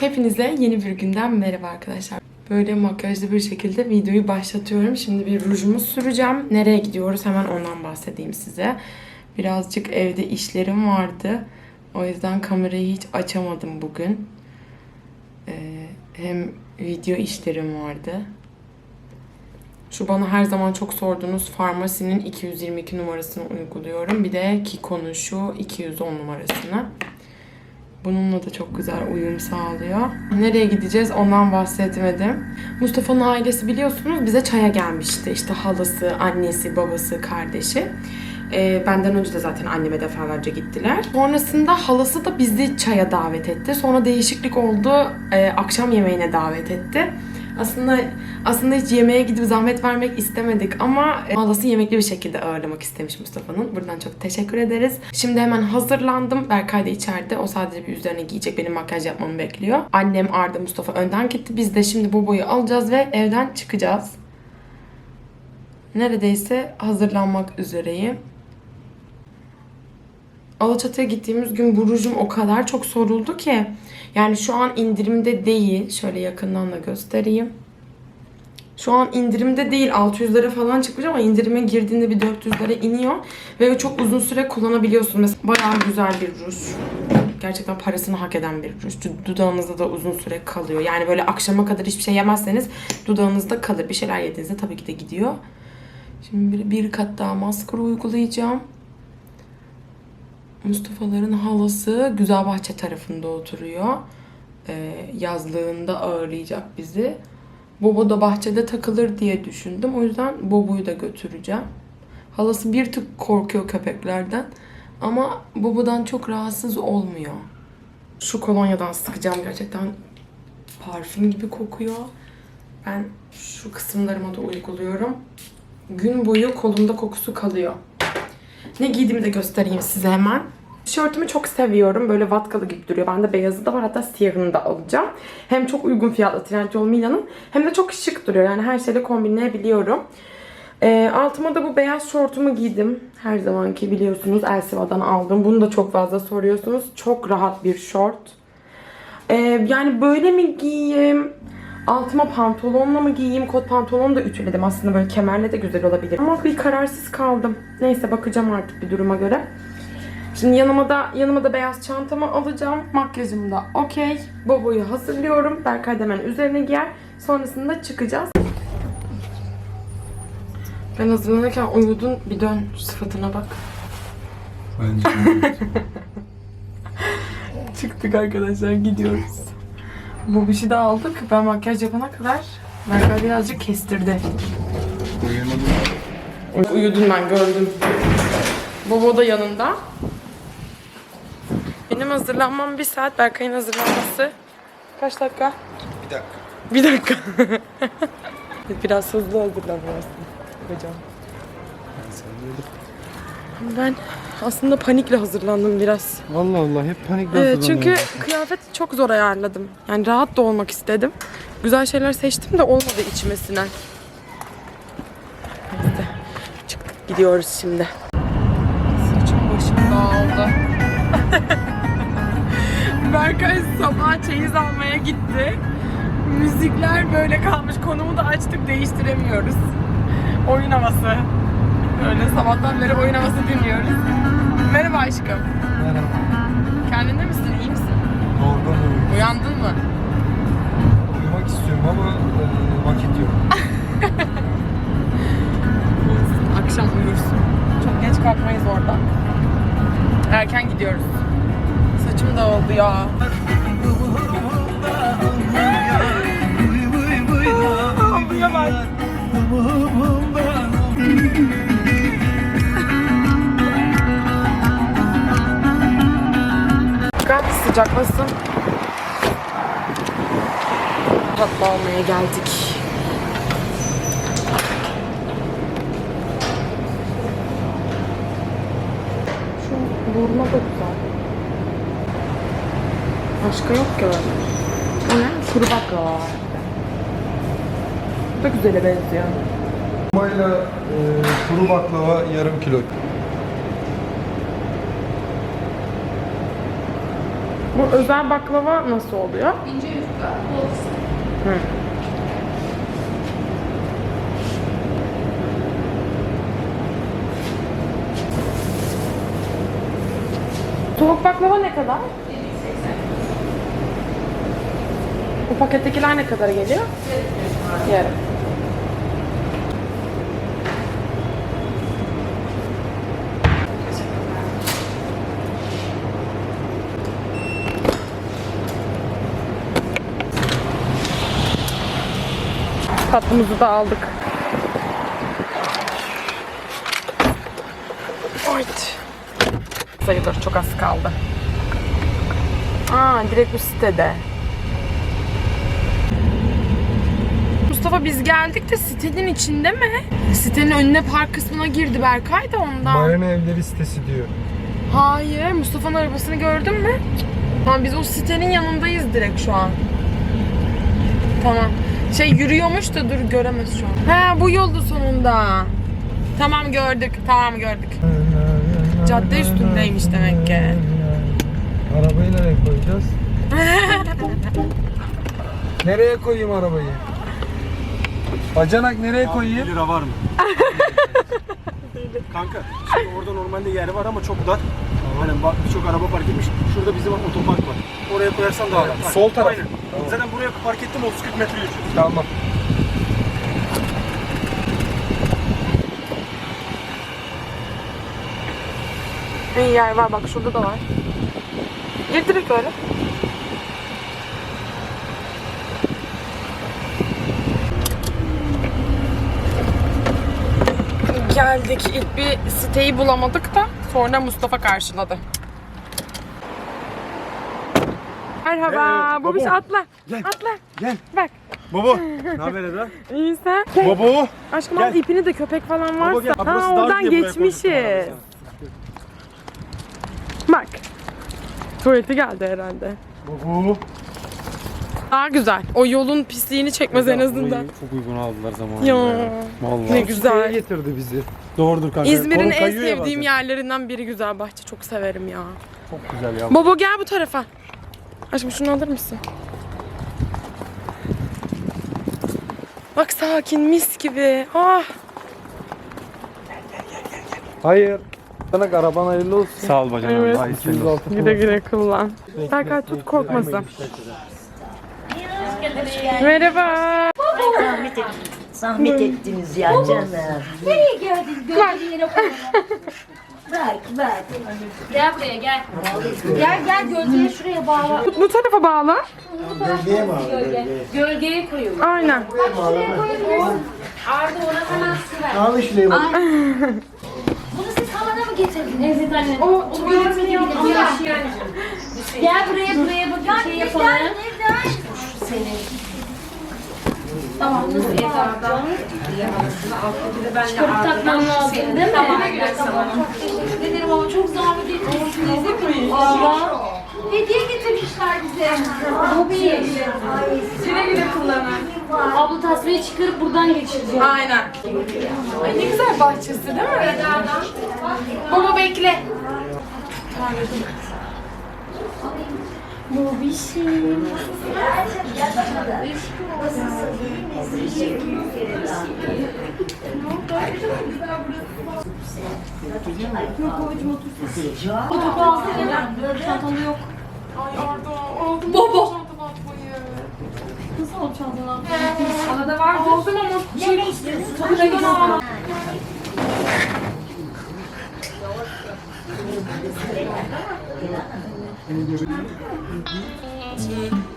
Hepinize yeni bir günden merhaba arkadaşlar. Böyle makyajlı bir şekilde videoyu başlatıyorum. Şimdi bir rujumu süreceğim. Nereye gidiyoruz hemen ondan bahsedeyim size. Birazcık evde işlerim vardı. O yüzden kamerayı hiç açamadım bugün. Ee, hem video işlerim vardı. Şu bana her zaman çok sorduğunuz farmasinin 222 numarasını uyguluyorum. Bir de Kiko'nun şu 210 numarasını. Bununla da çok güzel uyum sağlıyor. Nereye gideceğiz ondan bahsetmedim. Mustafa'nın ailesi biliyorsunuz bize çaya gelmişti. İşte halası, annesi, babası, kardeşi. Ee, benden önce de zaten anneme defalarca gittiler. Sonrasında halası da bizi çaya davet etti. Sonra değişiklik oldu. Ee, akşam yemeğine davet etti. Aslında aslında hiç yemeğe gidip zahmet vermek istemedik ama e, yemekli bir şekilde ağırlamak istemiş Mustafa'nın. Buradan çok teşekkür ederiz. Şimdi hemen hazırlandım. Berkay da içeride. O sadece bir üzerine giyecek. Benim makyaj yapmamı bekliyor. Annem Arda Mustafa önden gitti. Biz de şimdi bu boyu alacağız ve evden çıkacağız. Neredeyse hazırlanmak üzereyim. Alaçatı'ya gittiğimiz gün bu rujum o kadar çok soruldu ki. Yani şu an indirimde değil. Şöyle yakından da göstereyim. Şu an indirimde değil. 600'lere falan çıkmış ama indirime girdiğinde bir 400'lere iniyor. Ve çok uzun süre kullanabiliyorsun. Mesela bayağı güzel bir ruj. Gerçekten parasını hak eden bir ruj. Dudağınızda da uzun süre kalıyor. Yani böyle akşama kadar hiçbir şey yemezseniz dudağınızda kalır. Bir şeyler yediğinizde tabii ki de gidiyor. Şimdi bir, bir kat daha maskara uygulayacağım. Mustafa'ların halası Güzelbahçe tarafında oturuyor. Ee, yazlığında ağırlayacak bizi. Bobo da bahçede takılır diye düşündüm. O yüzden Bobo'yu da götüreceğim. Halası bir tık korkuyor köpeklerden. Ama Bobo'dan çok rahatsız olmuyor. Şu kolonyadan sıkacağım gerçekten parfüm gibi kokuyor. Ben şu kısımlarıma da uyguluyorum. Gün boyu kolumda kokusu kalıyor. Ne giydiğimi de göstereyim size hemen. Tişörtümü çok seviyorum. Böyle vatkalı gibi duruyor. Bende beyazı da var. Hatta siyahını da alacağım. Hem çok uygun fiyatlı Trendyol Milan'ın hem de çok şık duruyor. Yani her şeyle kombinleyebiliyorum. Ee, altıma da bu beyaz şortumu giydim. Her zamanki biliyorsunuz Elsiva'dan aldım. Bunu da çok fazla soruyorsunuz. Çok rahat bir şort. Ee, yani böyle mi giyeyim? Altıma pantolonla mı giyeyim? Kot pantolonu da ütüledim. Aslında böyle kemerle de güzel olabilir. Ama bir kararsız kaldım. Neyse bakacağım artık bir duruma göre. Şimdi yanıma da yanıma da beyaz çantamı alacağım. Makyajım da okey. Bobo'yu hazırlıyorum. Berkay hemen üzerine giyer. Sonrasında çıkacağız. Ben hazırlanırken uyudun. Bir dön sıfatına bak. Bence Çıktık arkadaşlar gidiyoruz. Bu işi de aldık. Ben makyaj yapana kadar Berkay birazcık kestirdi. uyuyamadım. Uyudun ben gördüm. Bobo da yanında. Benim hazırlanmam bir saat. Berkay'ın hazırlanması kaç dakika? Bir dakika. Bir dakika. Biraz hızlı hazırlanmalısın hocam. Ben aslında panikle hazırlandım biraz. Allah Allah hep panikle Evet, çünkü kıyafet çok zor ayarladım. Yani rahat da olmak istedim. Güzel şeyler seçtim de olmadı içmesine. Neyse. Çıktık gidiyoruz şimdi. Saçım başım dağıldı. Berkay sabah çeyiz almaya gitti. Müzikler böyle kalmış. Konumu da açtık değiştiremiyoruz. Oyun havası. Böyle sabahtan beri oyun havası dinliyoruz. Merhaba aşkım. Merhaba. Kendinde misin? İyi misin? Yorgunum. Uyandın mı? Uyumak istiyorum ama e, vakit yok. Akşam uyursun. Çok geç kalkmayız orada. Erken gidiyoruz. Saçım da oldu ya. Abiye bak. Sıcaklasın. Tatlı almaya geldik. Şu burma da güzel. Başka yok ki öyle. O ne? Kuru baklava var. Bu da güzele benziyor. Mayla e, kuru baklava yarım kilo. Bu özel baklava nasıl oluyor? İnce yufka, bol fıstık. Hı. Soğuk baklava ne kadar? 780. Bu pakettekiler ne kadar geliyor? Yarım. Tatlımızı da aldık. Evet. Sayılır çok az kaldı. Aa direkt bu sitede. Mustafa biz geldik de sitenin içinde mi? Sitenin önüne park kısmına girdi Berkay da ondan. Marina Evleri sitesi diyor. Hayır, Mustafa'nın arabasını gördün mü? Tamam biz o sitenin yanındayız direkt şu an. Tamam. Şey yürüyormuş da dur göremez şu an. He bu yolda sonunda. Tamam gördük, tamam gördük. Cadde üstündeymiş demek ki. Arabayı nereye koyacağız? nereye koyayım arabayı? Bacanak nereye 1 koyayım? lira var mı? Kanka şimdi orada normalde yer var ama çok dar. Hani bak birçok araba park etmiş. Şurada bizim otopark var. Oraya koyarsan daha rahat. Sol taraf. Aynen. Zaten buraya park ettim 30-40 metre yürüyeceğiz. Tamam. İyi yer var bak şurada da var. Gir direkt öyle. Geldik. İlk bir siteyi bulamadık da sonra Mustafa karşıladı. Merhaba. Ee, baba. atla. Gel. Atla. Gel. Bak. Baba. ne haber Eda? İyi sen. Baba. Aşkım Gel. al ipini de köpek falan varsa. gel. Burası Ha oradan geçmişiz. Bak. Tuvaleti geldi herhalde. Baba. Daha güzel. O yolun pisliğini çekmez en azından. Çok uygun aldılar zamanında. Ya. Vallahi. Ne güzel. getirdi bizi. Doğrudur kanka. İzmir'in en ya sevdiğim yerlerinden biri Güzelbahçe. Çok severim ya. Çok güzel ya. Bobo gel bu tarafa. Aşkım şunu alır mısın? Bak sakin mis gibi. Ah. Hayır. Bacanak araban hayırlı olsun. Sağ ol bacanam. Evet. Ay, senin 206 Güle güle kullan. Berkay tut korkmasın. Merhaba. Zahmet, et, zahmet ettiniz ya canım. Nereye geldin? Gördüğün yere koyalım. Bak bak. Gel buraya gel. Gel gel gölgeye şuraya bağla. Bu, bu tarafa bağla. Gölge. Gölgeye koyuyoruz. Aynen. Şuraya koyabilirsin. Arda ona hemen su ver. Bunu siz havada mı getirdiniz? Evet anne. O, o görmüyor. Gel buraya buraya bak şey yapalım. Seni. Tamam nasıl Eda'dan? Çıkarıp takmam lazım değil mi? Tamam. Çok ederim ama çok zahmet etmişsiniz. Aa. Hediye getirmişler bize. Hobi. Güle güle kullanın. Abla tasmayı çıkarıp buradan geçireceğim. Aynen. Ay ne güzel bahçesi değil mi? Baba bekle. Bobişim. Otopu alsana. Çantamda yok. Ay Arda aldım. Baba. Çantadan atmayı. Nasıl oldu çantadan? Arada var. Aldım ama şey Kapıda gidiyorum. Dayanma.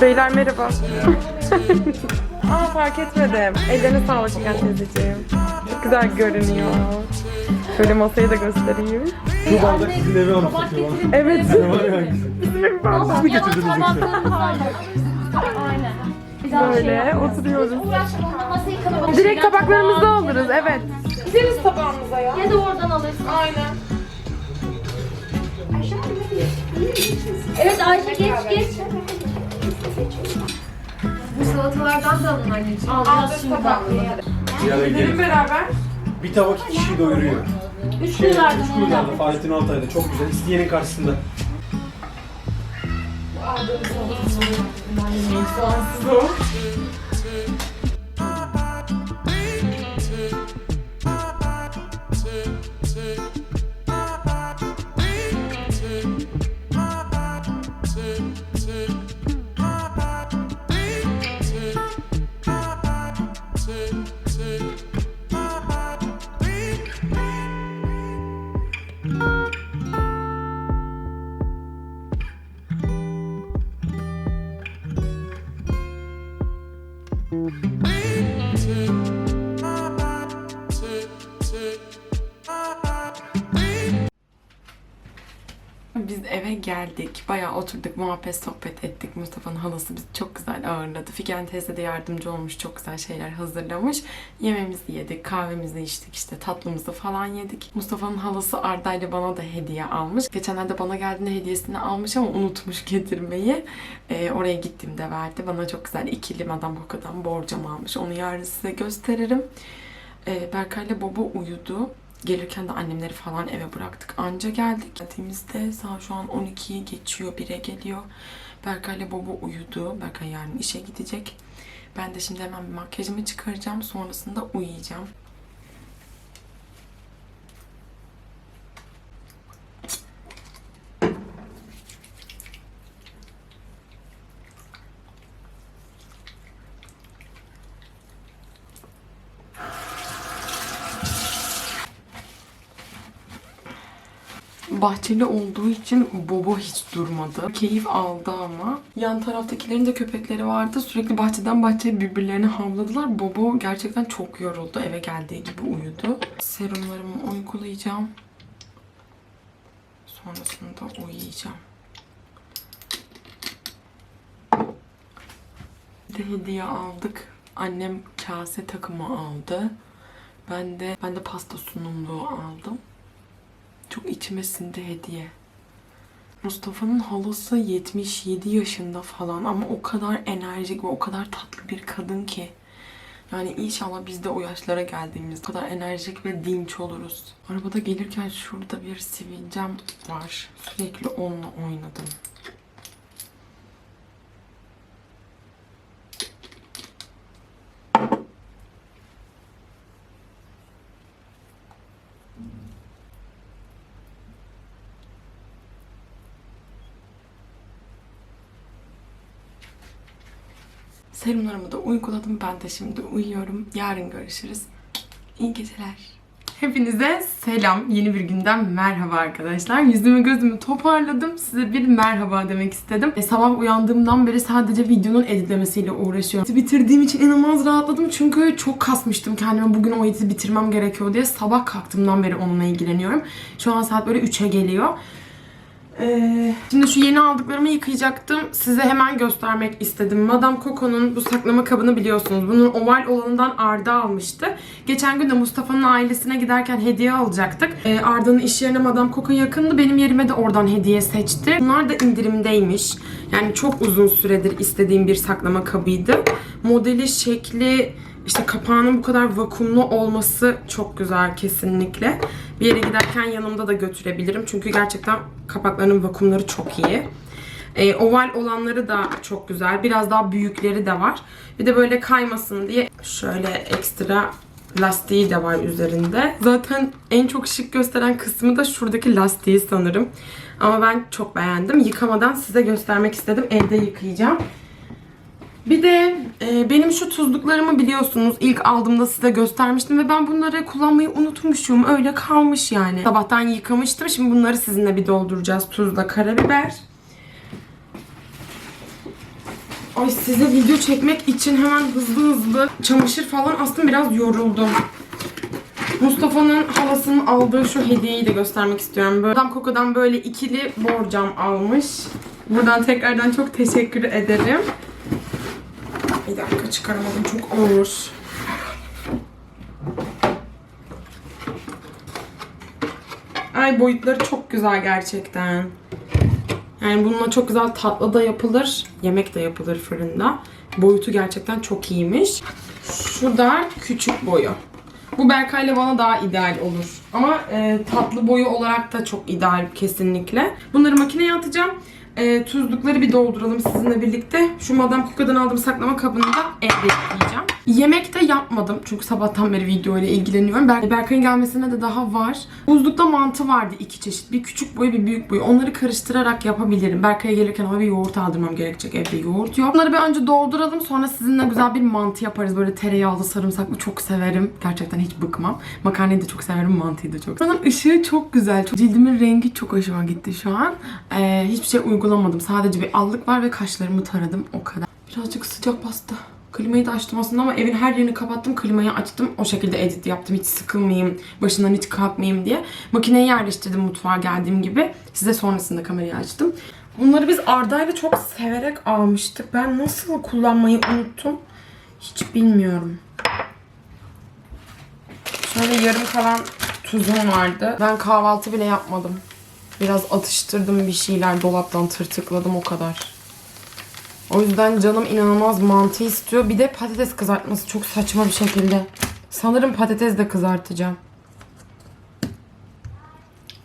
Beyler merhaba. Aa fark etmedim. Ellerine sağlık Şeker teyzeciğim. Çok güzel görünüyor. Şöyle masayı da göstereyim. Bu bardak sizin eve anlatıyor. Evet. Var ya? Ama mi getirdiniz yoksa? Böyle yapmayalım. oturuyoruz. Uğraşma onunla masayı kalabalık. Direkt tabaklarımızı alırız evet. Gideriz tabağımıza ya. Ya da oradan alırsın. Aynen. Evet Ayşe geç geç. Bu salatalardan da alın anneciğim. Aldık tabakları. Bir ara Gidelim beraber. Bir tabak iki kişiyi doyuruyor. Üç Şey, kuyulardan üç kuyularda Fahrettin Altay'da çok güzel. İsteyenin karşısında. Soğansız o. Bye. Biz eve geldik. Bayağı oturduk, muhabbet, sohbet ettik. Mustafa'nın halası bizi çok güzel ağırladı. Figen teyze de yardımcı olmuş. Çok güzel şeyler hazırlamış. Yemeğimizi yedik, kahvemizi içtik, işte tatlımızı falan yedik. Mustafa'nın halası Arda ile bana da hediye almış. Geçenlerde bana geldiğinde hediyesini almış ama unutmuş getirmeyi. Ee, oraya gittiğimde verdi. Bana çok güzel ikili Madame Coco'dan borcam almış. Onu yarın size gösteririm. Ee, Berkay'la Baba uyudu. Gelirken de annemleri falan eve bıraktık. Anca geldik. Geldiğimizde saat şu an 12'yi geçiyor. 1'e geliyor. Berkay'la Baba uyudu. Berkay yarın işe gidecek. Ben de şimdi hemen bir makyajımı çıkaracağım. Sonrasında uyuyacağım. Bahçeli olduğu için Bobo hiç durmadı. Keyif aldı ama. Yan taraftakilerin de köpekleri vardı. Sürekli bahçeden bahçeye birbirlerini havladılar. Bobo gerçekten çok yoruldu. Eve geldiği gibi uyudu. Serumlarımı uygulayacağım. Sonrasında uyuyacağım. De hediye aldık. Annem kase takımı aldı. Ben de ben de pasta sunumluğu aldım. Çok içime sindi hediye. Mustafa'nın halası 77 yaşında falan ama o kadar enerjik ve o kadar tatlı bir kadın ki. Yani inşallah biz de o yaşlara geldiğimizde o kadar enerjik ve dinç oluruz. Arabada gelirken şurada bir sivilcem var. Sürekli onunla oynadım. Serumlarımı da uyguladım. Ben de şimdi uyuyorum. Yarın görüşürüz. İyi geceler. Hepinize selam. Yeni bir günden merhaba arkadaşlar. Yüzümü gözümü toparladım. Size bir merhaba demek istedim. E, sabah uyandığımdan beri sadece videonun editlemesiyle uğraşıyorum. Bitirdiğim için inanılmaz rahatladım. Çünkü çok kasmıştım kendime. Bugün o editi bitirmem gerekiyor diye. Sabah kalktığımdan beri onunla ilgileniyorum. Şu an saat böyle 3'e geliyor. Ee, şimdi şu yeni aldıklarımı yıkayacaktım. Size hemen göstermek istedim. Madame Coco'nun bu saklama kabını biliyorsunuz. Bunun oval olanından Arda almıştı. Geçen gün de Mustafa'nın ailesine giderken hediye alacaktık. Ee, Arda'nın iş yerine Madame Coco yakındı. Benim yerime de oradan hediye seçti. Bunlar da indirimdeymiş. Yani çok uzun süredir istediğim bir saklama kabıydı. Modeli, şekli, işte kapağının bu kadar vakumlu olması çok güzel kesinlikle. Bir yere giderken yanımda da götürebilirim. Çünkü gerçekten kapaklarının vakumları çok iyi. Ee, oval olanları da çok güzel. Biraz daha büyükleri de var. Bir de böyle kaymasın diye şöyle ekstra lastiği de var üzerinde. Zaten en çok şık gösteren kısmı da şuradaki lastiği sanırım. Ama ben çok beğendim. Yıkamadan size göstermek istedim. Evde yıkayacağım. Bir de e, benim şu tuzluklarımı biliyorsunuz ilk aldığımda size göstermiştim ve ben bunları kullanmayı unutmuşum. Öyle kalmış yani. Sabahtan yıkamıştım. Şimdi bunları sizinle bir dolduracağız. Tuzla karabiber. Ay size video çekmek için hemen hızlı hızlı çamaşır falan aslında biraz yoruldum. Mustafa'nın halasının aldığı şu hediyeyi de göstermek istiyorum. Böyle Adam Coco'dan böyle ikili borcam almış. Buradan tekrardan çok teşekkür ederim. Bir dakika çıkaramadım çok ağır. Ay boyutları çok güzel gerçekten. Yani bununla çok güzel tatlı da yapılır, yemek de yapılır fırında. Boyutu gerçekten çok iyiymiş. Şu da küçük boyu. Bu Berkay'la bana daha ideal olur. Ama e, tatlı boyu olarak da çok ideal kesinlikle. Bunları makineye atacağım. E, tuzlukları bir dolduralım sizinle birlikte. Şu Madame Coco'dan aldığım saklama kabını da evde yıkayacağım. Yemek de yapmadım. Çünkü sabahtan beri video ile ilgileniyorum. Ber Berkay'ın gelmesine de daha var. Buzlukta mantı vardı iki çeşit. Bir küçük boyu bir büyük boyu. Onları karıştırarak yapabilirim. Berkay'a gelirken ona bir yoğurt aldırmam gerekecek. Evde yoğurt yok. Bunları bir önce dolduralım. Sonra sizinle güzel bir mantı yaparız. Böyle tereyağlı, sarımsaklı çok severim. Gerçekten hiç bıkmam. Makarnayı da çok severim. Mantıyı da çok. Buranın ışığı çok güzel. Çok, cildimin rengi çok hoşuma gitti şu an. Ee, hiçbir şey uygulamadım. Sadece bir allık var ve kaşlarımı taradım. O kadar. Birazcık sıcak bastı. Klimayı da açtım aslında ama evin her yerini kapattım. Klimayı açtım. O şekilde edit yaptım. Hiç sıkılmayayım, başından hiç kalkmayayım diye. Makineyi yerleştirdim mutfağa geldiğim gibi. Size sonrasında kamerayı açtım. Bunları biz Arda'yla çok severek almıştık. Ben nasıl kullanmayı unuttum hiç bilmiyorum. Şöyle yarım kalan tuzum vardı. Ben kahvaltı bile yapmadım. Biraz atıştırdım bir şeyler dolaptan tırtıkladım o kadar. O yüzden canım inanılmaz mantı istiyor. Bir de patates kızartması çok saçma bir şekilde. Sanırım patates de kızartacağım.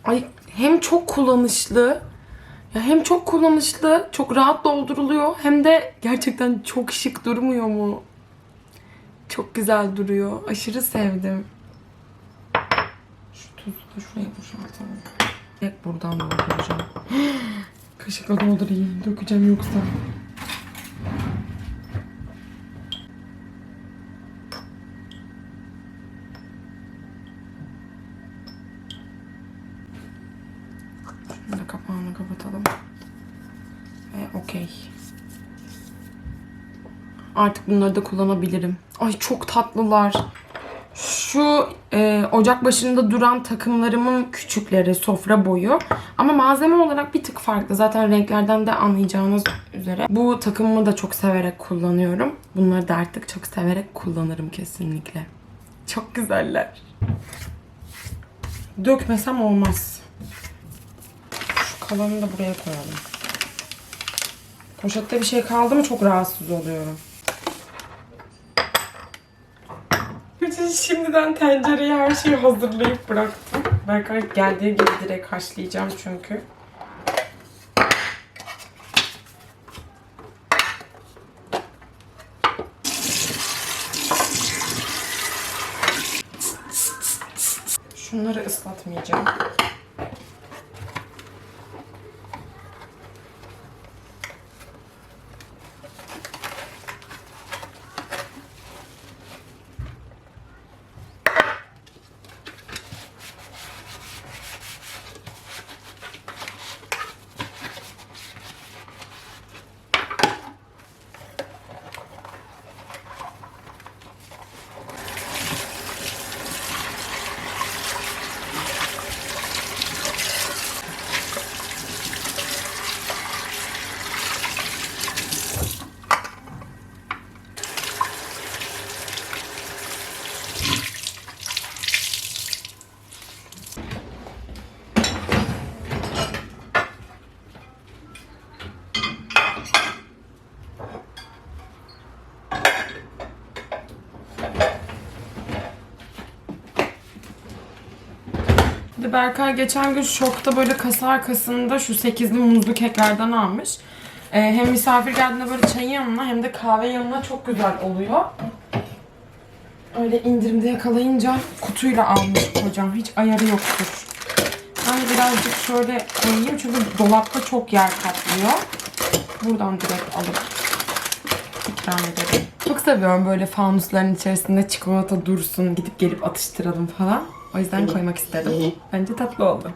Ay hem çok kullanışlı. Ya hem çok kullanışlı, çok rahat dolduruluyor hem de gerçekten çok şık durmuyor mu? Çok güzel duruyor. Aşırı sevdim. Şu tuzu da şuraya boşaltalım. Hep buradan dolduracağım. Kaşıkla doldurayım. Dökeceğim yoksa. Şunu da kapağını kapatalım. Ve okey. Artık bunları da kullanabilirim. Ay çok tatlılar. Şu e, ocak başında duran takımlarımın küçükleri, sofra boyu. Ama malzeme olarak bir tık farklı. Zaten renklerden de anlayacağınız üzere. Bu takımımı da çok severek kullanıyorum. Bunları da artık çok severek kullanırım kesinlikle. Çok güzeller. Dökmesem olmaz. Kalanını da buraya koyalım. Poşette bir şey kaldı mı çok rahatsız oluyorum. Şimdiden tencereye her şeyi hazırlayıp bıraktım. Berkay geldiği gibi direkt haşlayacağım çünkü. Şunları ıslatmayacağım. Berkay geçen gün şokta böyle kasa arkasında şu sekizli muzlu keklerden almış. Ee, hem misafir geldiğinde böyle çayın yanına hem de kahve yanına çok güzel oluyor. Öyle indirimde yakalayınca kutuyla almış kocam. Hiç ayarı yoktur. Ben birazcık şöyle koyayım çünkü dolapta çok yer kaplıyor. Buradan direkt alıp ikram ederim. Çok seviyorum böyle fanusların içerisinde çikolata dursun, gidip gelip atıştıralım falan. O yüzden koymak istedim. Bence tatlı oldu.